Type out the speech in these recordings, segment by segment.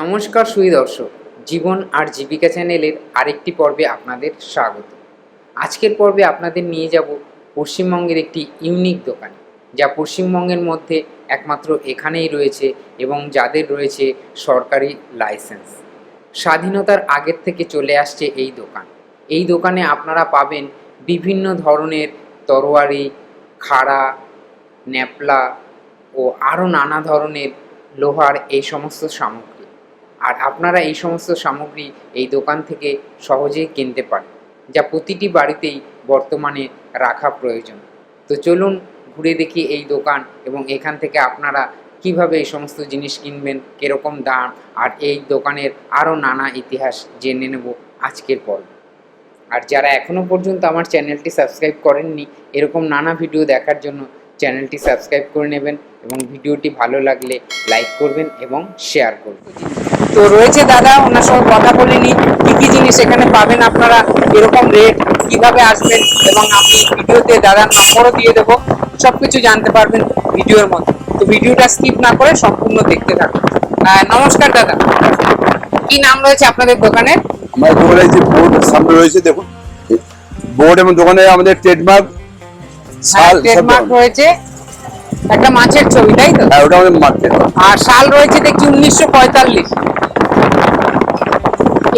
নমস্কার সুই দর্শক, জীবন আর জীবিকা চ্যানেলের আরেকটি পর্বে আপনাদের স্বাগত। আজকের পর্বে আপনাদের নিয়ে যাব পশ্চিমবঙ্গের একটি ইউনিক দোকানে, যা পশ্চিমবঙ্গের মধ্যে একমাত্র এখানেই রয়েছে এবং যাদের রয়েছে সরকারি লাইসেন্স। স্বাধীনতার আগের থেকে চলে আসছে এই দোকান। এই দোকানে আপনারা পাবেন বিভিন্ন ধরনের তরোয়ারি, খাড়া, ন্যাপলা ও আরও নানা ধরনের লোহার এই সমস্ত সামগ্রী। আর আপনারা এই সমস্ত সামগ্রী এই দোকান থেকে সহজেই কিনতে পারেন, যা প্রতিটি বাড়িতেই বর্তমানে রাখা প্রয়োজন। তো চলুন ঘুরে দেখি এই দোকান এবং এখান থেকে আপনারা কীভাবে এই সমস্ত জিনিস কিনবেন, কীরকম দাম, আর এই দোকানের আরও নানা ইতিহাস জেনে নেব আজকের পর্ব। আর যারা এখনও পর্যন্ত আমার চ্যানেলটি সাবস্ক্রাইব করেননি, এরকম নানা ভিডিও দেখার জন্য চ্যানেলটি সাবস্ক্রাইব করে নেবেন এবং ভিডিওটি ভালো লাগলে লাইক করবেন এবং শেয়ার করবেন। তো রয়েছে দাদা ওনার সঙ্গে কথা বলে নিই কী কী জিনিস এখানে পাবেন আপনারা এরকম রেট কীভাবে আসবেন এবং আমি ভিডিওতে দাদার নম্বরও দিয়ে দেবো সব কিছু জানতে পারবেন ভিডিওর মধ্যে। তো ভিডিওটা স্কিপ না করে সম্পূর্ণ দেখতে থাকুন। নমস্কার দাদা। কি নাম রয়েছে আপনাদের দোকানের? আমার দোকানে যে বোর্ড সামনে রয়েছে দেখুন। বোর্ড এবং দোকানে আমাদের ট্রেডমার্ক শাল ট্রেডমার্ক। রয়েছে। একটা মাছের ছবি তাই তো? হ্যাঁ ওটা আমাদের মার্কেট আর সাল রয়েছে দেখছি উনিশশো পঁয়তাল্লিশ।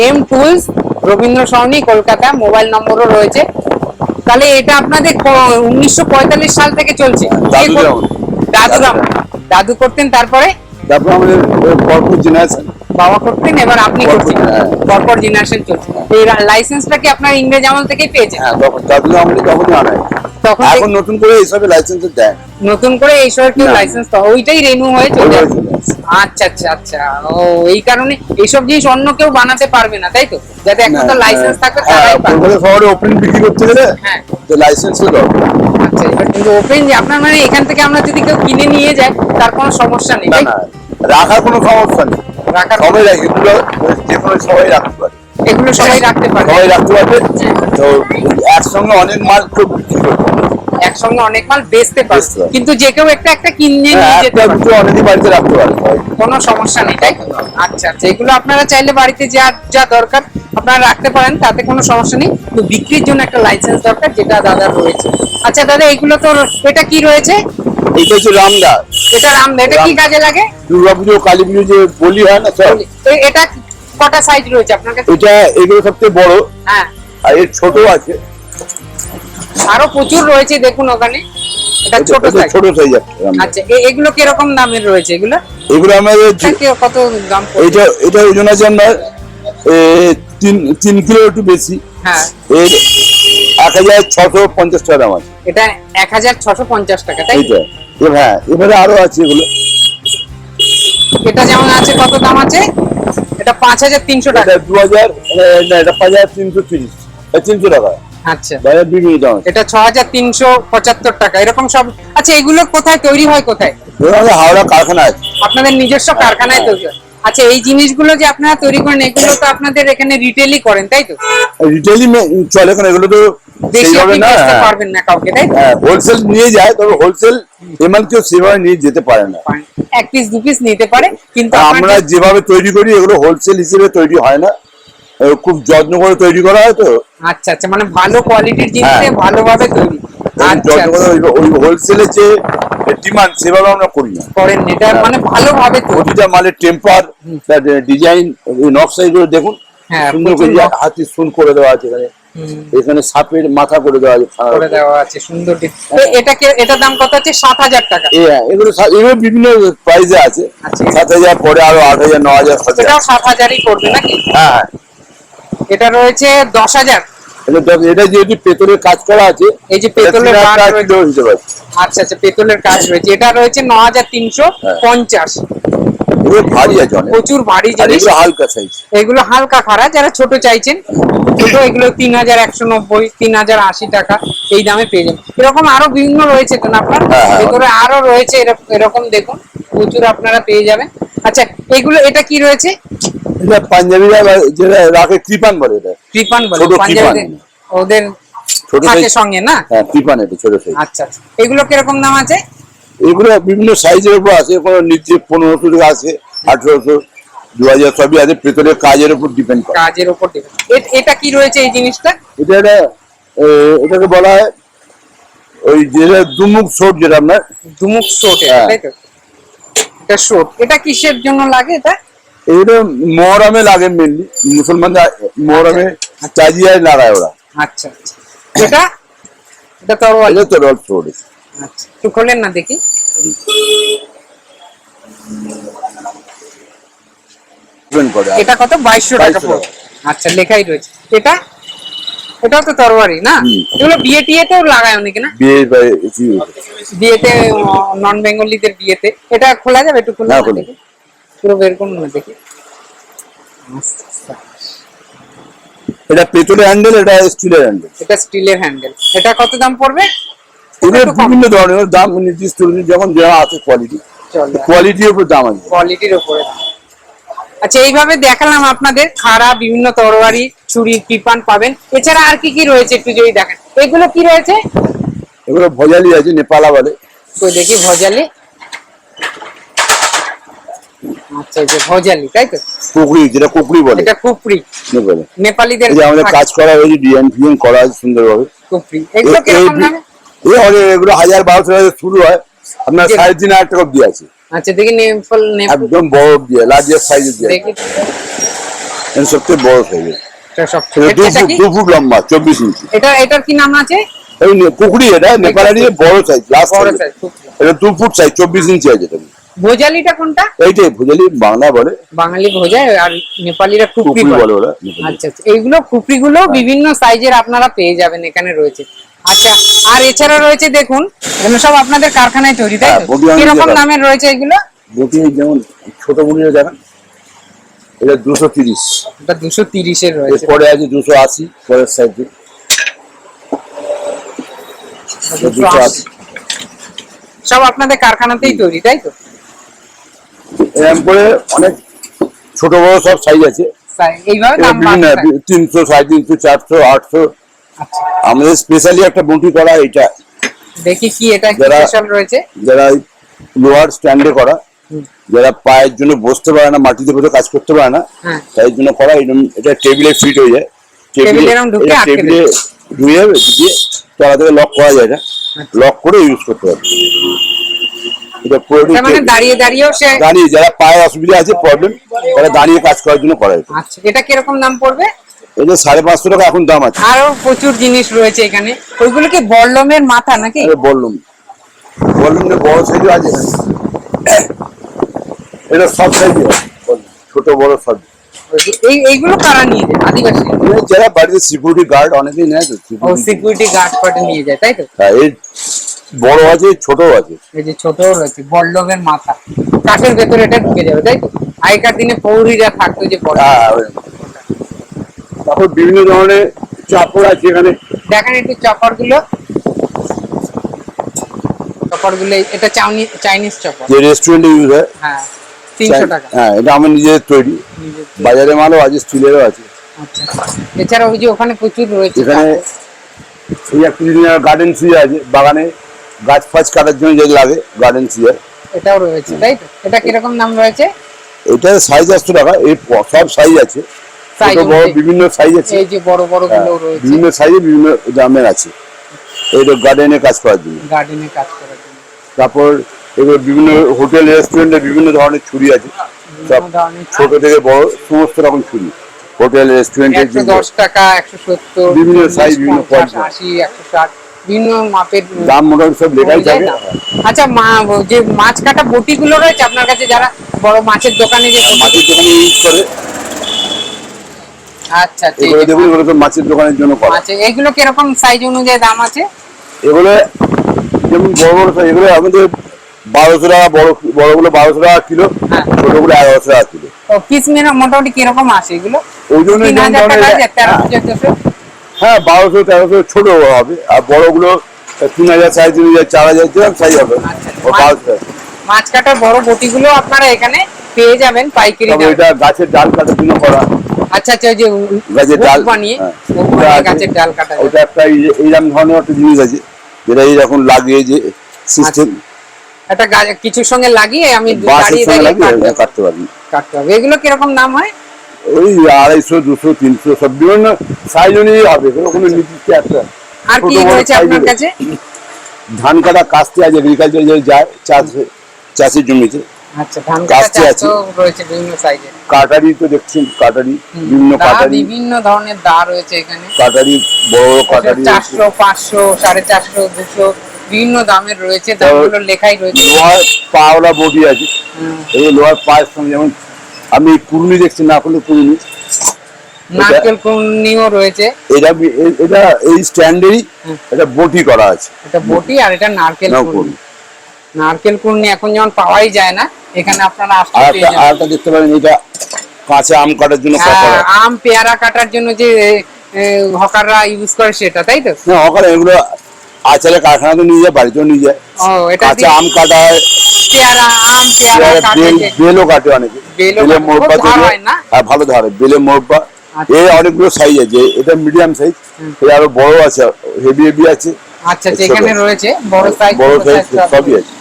M tools Rabindra Sarani Kolkata mobile নম্বরও রয়েছে তাহলে এটা আপনাদের উনিশশো পঁয়তাল্লিশ সাল থেকে চলছে। দাদুরাম দাদু করতেন তারপরে তারপর আমাদের পরপর জেনারেশন বাবা করতেন এবার আপনি পরপর, করছেন। পরপর জেনারেশন চলছে এই লাইসেন্সটা কি আপনার ইংরেজ আমল থেকেই পেয়েছেন হ্যাঁ তখন দাদুর আমলে তখনই আনায় তখন এখন নতুন করে এইসবে লাইসেন্স দেয় নতুন করে এইসবের কেউ। লাইসেন্স ওইটাই রেনু হয়ে চলে আসবে। চলে আসে। আচ্ছা আচ্ছা আচ্ছা। ও এই কারণে এইসব জিনিস অন্য কেউ বানাতে পারবে না তাই তো? যাতে একটা তো না, লাইসেন্স থাকবে হ্যাঁ, তারাই পারবে। শহরে ওপেন বিক্রি করতে গেলে হ্যাঁ। তো লাইসেন্সও দরকার। আচ্ছা এবার কিন্তু ওপেন যে আপনার মানে এখান থেকে আমরা যদি কেউ কিনে নিয়ে যায় তার কোনো সমস্যা নেই তাই রাখার কোনো সমস্যা নেই। রাখার সবাই রাখে এগুলো যে কোনো সবাই রাখতে পারে। এগুলো সবাই রাখতে পারবে সবাই রাখতে পারবে। তো একসঙ্গে অনেক মাল তো বিক্রি করতে। একসঙ্গে অনেক মাল বেচতে পারবে। কিন্তু যে কেউ একটা একটা কিনে নিয়ে যেতে অনেকই বাড়িতে রাখতে পারে সবাই। কোনো সমস্যা নেই তাই আচ্ছা আচ্ছা এগুলো আপনারা চাইলে বাড়িতে যা যা দরকার আপনারা রাখতে পারেন তাতে কোনো সমস্যা নেই। তো বিক্রির জন্য একটা লাইসেন্স দরকার যেটা দাদার রয়েছে। আচ্ছা দাদা এগুলো তো এটা কি রয়েছে? এটা হচ্ছে রামদা। এটা রাম এটা কি কাজে লাগে? দুর্গা পুজো কালী পুজো যে বলি হয় না তো এটা কটা সাইজ রয়েছে আপনার কাছে? এটা এগুলো সবচেয়ে বড়। হ্যাঁ। আর এর ছোট আছে। আরও প্রচুর রয়েছে দেখুন ওখানে। এটা ছোট সাইজ ছোট সাইজ আছে আচ্ছা এগুলো দামের রয়েছে এগুলো? এগুলো আমাদের কত দাম পড়বে? এটা এটা ওজন আছে আপনার এ, তিন তিন কিলো একটু বেশি। হ্যাঁ। এর এক হাজার ছশো পঞ্চাশ টাকা দাম আছে। এটা এক হাজার ছশো পঞ্চাশ টাকা তাই হ্যাঁ এবারে আরও আছে এগুলো। এটা যেমন আছে কত দাম আছে? এটা পাঁচ হাজার তিনশো টাকা। দু হাজার না এটা পাঁচ হাজার তিনশো তিরিশ। তিনশো টাকা। আচ্ছা। বাজার বিভিন্ন দাম এটা ছ হাজার তিনশো পঁচাত্তর টাকা। এরকম সব আচ্ছা এগুলো কোথায় তৈরি হয় কোথায়? হাওড়া কারখানা আপনাদের নিজস্ব কারখানায় হ্যাঁ। তৈরি হয়। আচ্ছা এই জিনিসগুলো যে আপনারা তৈরি করেন এগুলো তো আপনাদের এখানে রিটেলই করেন তাই তো? রিটেলই চলে এখন এগুলো তো সেইভাবে না পারবেন না কাউকে তাই হ্যাঁ হোলসেল নিয়ে যায় তবে হোলসেল এমন কেউ সেভাবে নিয়ে যেতে পারে না। এক পিস দু পিস নিতে পারে কিন্তু আমরা যেভাবে তৈরি করি এগুলো হোলসেল হিসেবে তৈরি হয় না। খুব যত্ন করে তৈরি করা হয় তো? আচ্ছা আচ্ছা মানে ভালো কোয়ালিটির জিনিস হ্যাঁ। ভালোভাবে তৈরি। আচ্ছা যত্ন করে আচ্ছা। ওই- যে ডিমান্ড সেভাবে আমরা করি না। করেন এটা মানে ভালোভাবে প্রতিটা মালের টেম্পার ডিজাইন নকশা এগুলো দেখুন হ্যাঁ, সুন্দর করে হাতি সুন করে দেওয়া আছে এখানে। এখানে সাপের মাথা করে দেওয়া আছে করে। দেওয়া আছে সুন্দর এটাকে দাম কত আছে সাত হাজার টাকা। হ্যাঁ, এগুলো এগুলো বিভিন্ন প্রাইসে আছে। আচ্ছা। সাত হাজার পরে আরও আট হাজার ন হাজার সাত হাজারই করবে নাকি? হ্যাঁ। এটা রয়েছে দশ হাজার এটা যেহেতু পেতলের কাজ করা আছে এই যে পেতলের। আচ্ছা আচ্ছা পেতলের কাজ রয়েছে এটা রয়েছে ন হাজার তিনশো হ্যাঁ। পঞ্চাশ এগুলো ভারী আছে প্রচুর ভারী জিনিস। এগুলো হালকা সাইজ এগুলো হালকা খাড়া যারা ছোট চাইছেন ছোট এগুলো তিন হাজার একশো নব্বই তিন হাজার আশি টাকা এই দামে পেয়ে যাবেন। এরকম আরও বিভিন্ন রয়েছে তো আপনার? হ্যাঁ, হ্যাঁ। ভেতরে আরও রয়েছে এরক- এরকম দেখুন প্রচুর আপনারা পেয়ে যাবেন। আচ্ছা এগুলো এটা কি রয়েছে? এটা পাঞ্জাবিরা যেটা রাখে কৃপান বলে এটা কৃপান বলে পাঞ্জাবিদের ওদের ছোট সঙ্গে না? হ্যাঁ কৃপান এটা ছোট সাইজ আচ্ছা আচ্ছা। এগুলো কীরকম দাম আছে? এগুলো বিভিন্ন সাইজের উপর আছে কোনো নিচে পনেরোশো টাকা আছে আঠেরোশো দু হাজার সবই আছে ভেতরের কাজের উপর ডিপেন্ড করে। কাজের উপর। এটা কি রয়েছে এই জিনিসটা? এটা একটা এ, এটাকে বলা হয় ওই যেটা দুমুখ সোট যেটা আপনার। দুমুখ শোট হ্যাঁ। এটা শোট এটা কিসের জন্য লাগে এটা? এইটা মহরমে লাগে মেনলি মুসলমানদের মহরমে চাজিয়ায় লাগায় ওরা। আচ্ছা আচ্ছা। এটা? এটা তরোয়াল। এটা তো রল সোট আচ্ছা একটু খোলেন না দেখি। এটা কত? বাইশশো টাকা আচ্ছা লেখাই রয়েছে। এটা? এটাও তো তরবারি না। এগুলো বিয়ে টিয়েতেও লাগায় অনেকে না? বিয়ে বিয়েতে নন বেঙ্গলিদের বিয়েতে। এটা খোলা যাবে একটু খুলে পুরো বের করুন না দেখি। এটা পেতলের হ্যান্ডেল এটা স্টিলের হ্যান্ডেল এটা স্টিলের হ্যান্ডেল এটা কত দাম পড়বে? এদের। বিভিন্ন ধরনের দাম নির্দিষ্ট যখন আছে কোয়ালিটি কোয়ালিটির উপর দাম আছে। কোয়ালিটির উপরে। আচ্ছা এইভাবে দেখালাম আপনাদের খাড়া বিভিন্ন তরবারি ছুরি পিপান পাবেন। এছাড়া আর কি কি রয়েছে একটু যদি দেখেন? এগুলো কি রয়েছে? এগুলো ভজালি আছে নেপালা বলে। তো দেখি ভজালি। আচ্ছা যে ভজালি তাই তো? কুকড়ি যেটা কুকড়ি বলে। এটা নেপালে। নেপালিদের আমাদের কাজ করা হয়েছে ডিজাইন ফিজাইন করা আছে সুন্দরভাবে। কুপরি এগুলো কীরকম দামে? এই অনেক এগুলো হাজার বারোশো টাকা শুরু হয়। আপনার সাড়ে তিন হাজার টাকা অব্দি আছে। আচ্ছা দেখি নেপাল নেপাল একদম বড় দিয়ে লার্জের সাইজের দিয়ে দেখি। সবচেয়ে বড় সাইজের এটা সব এটা দু ফুট লম্বা চব্বিশ ইঞ্চি। এটা এটার কি নাম আছে? এই এটা নেপালের বড় সাইজ লাস্ট বড় সাইজ size, কুকরি। এটা দু ফুট সাইজ চব্বিশ ইঞ্চি আছে এটা। ভোজালিটা কোনটা? এইটাই ভুজালি বাংলা বলে। বাঙালি ভোজায় আর নেপালিরা বলে। বলে ওরা আচ্ছা আচ্ছা। এইগুলো কুপড়িগুলো বিভিন্ন সাইজের আপনারা পেয়ে যাবেন এখানে রয়েছে। আচ্ছা আর এছাড়া রয়েছে দেখুন এগুলো সব আপনাদের কারখানায় তৈরি তাই হ্যাঁ, কীরকম দামের রয়েছে এগুলো? বটি যেমন ছোট বটিটা দেখেন এটা দুশো তিরিশ। এটা দুশো তিরিশের রয়েছে। এরপরে আছে দুশো আশি পরের সাইজে। দুশো আশি। সব আপনাদের কারখানাতেই তৈরি তাই তো? এরকম করে অনেক ছোট বড় সব সাইজ আছে। এইভাবে। তিনশো সাড়ে তিনশো চারশো আটশো আমাদের স্পেশালি একটা বটি করা এটা দেখি কি এটা স্পেশাল রয়েছে? যারা লোহার স্ট্যান্ডে করা যারা পায়ের জন্য বসতে পারে না মাটিতে বসে কাজ করতে পারে না হ্যাঁ। তাই জন্য করা এটা টেবিলে ফিট হয়ে যায়। টেবিলে টেবিলে ধুয়ে দিয়ে তলা থেকে লক করা যায় না আচ্ছা। লক করে ইউজ করতে পারবে এটা পুরোটাই তার মানে দাঁড়িয়ে দাঁড়িয়েও সে দাঁড়িয়ে যারা পায়ে অসুবিধা আছে প্রবলেম তারা দাঁড়িয়ে কাজ করার জন্য করা আচ্ছা এটা কীরকম দাম পড়বে? এটা সাড়ে পাঁচশো টাকা এখন দাম আছে। আরও প্রচুর জিনিস রয়েছে এখানে। ওইগুলো কি বল্লমের মাথা নাকি? বললুম বললুম না বড় সাইজও আছে এটা সব সাইজে ছোট বড় সব। এই এইগুলো কারা নিয়ে যায়? আদিবাসী? যারা বাড়িতে সিকিউরিটি গার্ড অনেকেই নেয় তো সিকিউরিটি গার্ড ফার্ড নিয়ে যায় তাই তো? হ্যাঁ, এই বড় আছে ছোট আছে। এই যে ছোট রয়েছে বল্লভের মাথা। কাঠের ভেতরে এটা ঢুকে যাবে তাই তো? আগেকার দিনে পৌরীরা থাকতো যে বড়। হ্যাঁ। তারপর বিভিন্ন ধরনের চাপড় আছে এখানে। দেখেন একটু চপারগুলো চপারগুলো এটা চাউনি চাইনিজ চপার যে রেস্টুরেন্টে ইউজ হয়। হ্যাঁ তিনশো টাকা। হ্যাঁ এটা আমার নিজের তৈরি। বাজারে মালও আছে স্টিলেরও আছে। আচ্ছা। এছাড়া ওই যে ওখানে প্রচুর রয়েছে এখানে এই একটা গার্ডেন আছে। বাগানে গাছ ফাছ কাটার জন্য যে লাগে গার্ডেন এটাও রয়েছে তাই তো? এটা কীরকম দাম রয়েছে? এটা সাইজ টাকা প- সব সাইজ আছে। বড় বিভিন্ন সাইজ আছে। এই যে বড় বড় হ্যাঁ, গুলো রয়েছে। বিভিন্ন সাইজে বিভিন্ন দামের আছে। এইটা গার্ডেনে কাজ করার জন্য। গার্ডেনে কাজ করার জন্য। তারপর এগুলো বিভিন্ন হোটেল রেস্টুরেন্টে বিভিন্ন ধরনের ছুরি আছে। সব ছোট থেকে বড় সমস্ত রকম ছুরি। হোটেল রেস্টুরেন্টে দশ টাকা একশো সত্তর বিভিন্ন size, বিভিন্ন আশি একশো ষাট বিভিন্ন মাপের দাম মোটামুটি সব লেখাই অনুযায়ী থাকে। আচ্ছা মা যে মাছ কাটা বটি গুলো রয়েছে আপনার কাছে যারা বড় মাছের দোকানে যে মাছের দোকানে ইউজ করে আচ্ছা এই এগুলো দেখুন এগুলো তো মাছের দোকানের জন্য করা। এগুলো কীরকম সাইজ অনুযায়ী দাম আছে? এগুলো যেমন বড় বড় size, এগুলো আমাদের বারোশো টাকা বড় বড়গুলো বারোশো টাকা কিলো হ্যাঁ। ছোটগুলো এগারোশো টাকা কিলো। মোটামুটি কীরকম আসে এগুলো? ওই জন্য হ্যাঁ, হ্যাঁ বারোশো তেরোশো ছোট হবে আর বড়গুলো তিন হাজার সাড়ে তিন হাজার চার হাজার যেরকম সাইজ হবে। আচ্ছা। মাছ কাটার বড় বটিগুলো আপনারা এখানে পেয়ে যাবেন পাইকারি এটা গাছের ডাল কাটার জন্য করা। আচ্ছা আচ্ছা ওই যে গাছের ডাল বানিয়ে হ্যাঁ। গাছের ডাল কাটা ওটা একটা এইরকম ধরনের একটা জিনিস আছে যেটা এইরকম লাগিয়ে যে সিস্টেম একটা গাছ কিছুর সঙ্গে লাগিয়ে আমি দাঁড়িয়ে দাঁড়িয়ে কাটতে কাটতে পারবি। হবে। এগুলো কীরকম দাম হয়? ওই আড়াইশো দুশো তিনশো সব বিভিন্ন সাইজ অনুযায়ী হবে। কোনো কোনো নির্দিষ্ট একটা আর কি রয়েছে আপনার কাছে? ধান কাটা কাস্তে আছে এগ্রিকালচার যে যায় চাষে চাষের জমিতে। আচ্ছা ধান কাস্তে আছে। রয়েছে বিভিন্ন সাইজের কাটারি তো দেখছেন কাটারি বিভিন্ন কাটারি। বিভিন্ন ধরনের দা রয়েছে এখানে। কাটারি বড় বড় কাটারি আছে। চারশো পাঁচশো সাড়ে চারশো দুশো বিভিন্ন দামের রয়েছে। দামগুলো লেখাই রয়েছে। লোহার পাওলা বডি আছে। এই লোহার পায়ের সঙ্গে যেমন আমি কুরুনি দেখছি না করলে কুরুনি নারকেল কুর্নিও রয়েছে। এটা এটা এই স্ট্যান্ডেরই এটা বটি করা আছে। এটা বটি আর এটা নারকেল কুর্নি। নারকেল কুর্নি এখন যেমন পাওয়াই যায় না এখানে আপনারা আসলে আর পেয়ে একটা আর যাবেন। একটা দেখতে পারেন এটা কাঁচা আম কাটার জন্য হ্যাঁ, আম পেয়ারা কাটার জন্য যে হকাররা ইউজ করে সেটা তাই তো? না ওখানে এগুলো আচারে কারখানা তো নিয়ে যায় বাড়িতেও নিয়ে যায়। ও এটা কাঁচা আম কাটায় পেয়ারা আম পেয়ারা কাটে বেলও কাটে অনেকে। বেলে মোরব্বা ভালো ধারে বেলে মোরব্বা আচ্ছা। এই অনেকগুলো সাইজ আছে এটা মিডিয়াম সাইজ এই আরও বড় আছে হেভি হেভি আছে। আচ্ছা ছোট। যেখানে রয়েছে বড় সাইজ বড় সাইজ সবই আছে।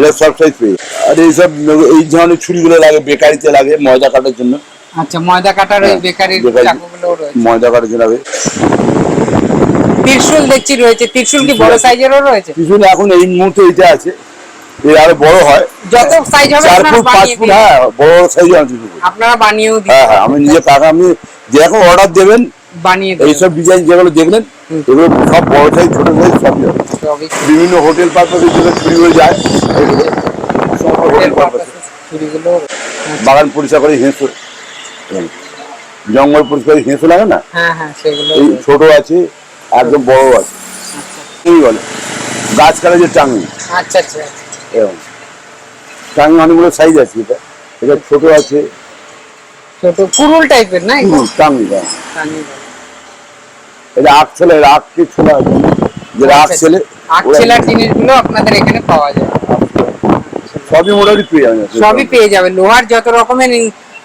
এটা সব সাইজ পেয়ে আর এইসব এই ধরনের ছুরিগুলো লাগে বেকারিতে লাগে ময়দা কাটার জন্য। আচ্ছা ময়দা কাটার ওই হ্যাঁ, বেকারির চাকুগুলো রয়েছে। ময়দা কাটার জন্য ত্রিশুল দেখছি রয়েছে। ত্রিশুল কি বড় সাইজেরও রয়েছে? কিছু না এখন এই মুহূর্তে এটা আছে। এই আরও বড় হয়। যত সাইজ হবে চার ফুট পাঁচ ফুট হ্যাঁ বড় সাইজ আছে আপনারা বানিয়েও দিন। হ্যাঁ হ্যাঁ আমি নিজে কাকা আমি যেরকম অর্ডার দেবেন বানিয়ে দিন এইসব ডিজাইন যেগুলো দেখলেন এগুলো সব বড় সাইজ ছোট সাইজ সবই হবে। বিভিন্ন হোটেল পারপাসে যেগুলো ছুরিগুলো যায় হোটেল পারপাসে ছুরিগুলো বাগান পরিষ্কার করে জঙ্গল পরিষ্কার করে হেঁসো লাগে না? হ্যাঁ হ্যাঁ সেগুলো ছোট আছে একদম বড় আছে। এই বলে। গাছ কাটা যে টাঙ্গি আচ্ছা আচ্ছা। এরকম। টাঙ্গি অনেকগুলো সাইজ আছে এটা। এটা ছোট আছে। ছোট কুরুল টাইপের না টাঙ্গি হ্যাঁ। বলে। এটা আখ ছেলে আখকে ছোলা? যে আখ আচ্ছা, ছেলে আখ ছেলার জিনিসগুলো আপনাদের এখানে পাওয়া যায়। সবই মোটামুটি পেয়ে যাবে সবই পেয়ে যাবে লোহার যত রকমের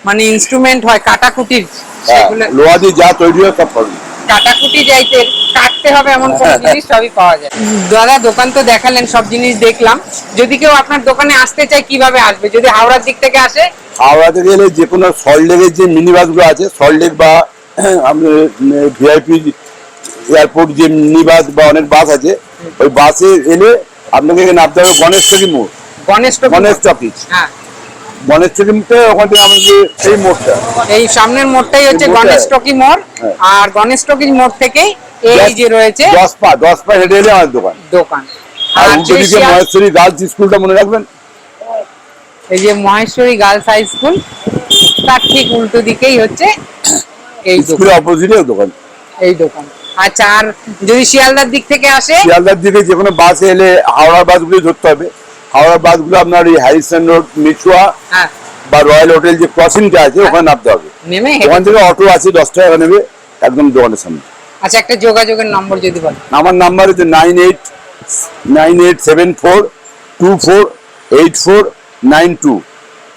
মানে ইনস্ট্রুমেন্ট হয় কাটাকুটির হ্যাঁ, সেগুলো লোহা দিয়ে যা তৈরি হয় সব পাবে কাটাকুটি যাইতে কাটতে হবে এমন কোন জিনিস সবই পাওয়া যায়। দাদা দোকান তো দেখালেন সব জিনিস দেখলাম। যদি কেউ আপনার দোকানে আসতে চায় কীভাবে আসবে? যদি হাওড়ার দিক থেকে আসে? হাওড়াতে গেলে যে কোনো সল্টলেকের যে মিনি বাসগুলো আছে সল্টলেক বা আমাদের ভিআইপি এয়ারপোর্ট যে মিনি বাস বা অনেক বাস আছে ওই বাসে এলে আপনাকে নামতে হবে গণেশ চকি মোড়। গণেশ গণেশ টকিজ হ্যাঁ। গণেশ চকি মোড়টা ওখান থেকে আমাদের সেই মোড়টা। এই সামনের মোড়টাই হচ্ছে গণেশ টকি মোড় হ্যাঁ। আর গণেশ টকির মোড় থেকেই এই যে রয়েছে দশ পা দশ পা হেঁটে এলে আমার দোকান। দোকান। আর আর উল্টো যদি দিকে শিয়াল- মহেশ্বরী গার্লস স্কুলটা মনে রাখবেন? এই যে মহেশ্বরী গার্লস হাই স্কুল তার ঠিক উল্টো দিকেই হচ্ছে এই দোকান। অপোজিটে দোকান। এই দোকান। আচ্ছা আর যদি শিয়ালদার দিক থেকে আসে? শিয়ালদার দিকে যে কোনো বাসে এলে হাওড়ার বাসগুলি ধরতে হবে। হাওড়ার বাসগুলো আপনার এই হ্যারিসন রোড মিচুয়া হ্যাঁ। বা রয়্যাল হোটেল যে ক্রসিংটা আছে ওখানে নামতে হবে। ওখান থেকে অটো আছে দশ টাকা নেবে একদম দোকানের সামনে। আচ্ছা একটা যোগাযোগের নম্বর যদি বলেন। আমার নাম্বার হচ্ছে nine eight nine eight seven four two four eight four nine two.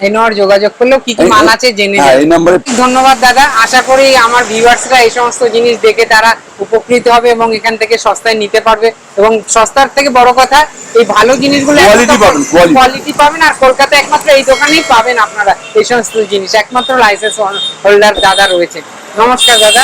এই যোগাযোগ করলেও কি কি মাল আছে জেনে হ্যাঁ, এই নম্বরে- ধন্যবাদ দাদা। আশা করি আমার ভিউয়ার্সরা এই সমস্ত জিনিস দেখে তারা উপকৃত হবে এবং এখান থেকে সস্তায় নিতে পারবে। এবং সস্তার থেকে বড় কথা এই ভালো জিনিসগুলো Quality পাবেন, কোয়ালিটি পাবেন আর কলকাতায় একমাত্র এই দোকানেই পাবেন আপনারা এই সমস্ত জিনিস। একমাত্র লাইসেন্স হোল্ডার দাদা রয়েছে। নমস্কার দাদা।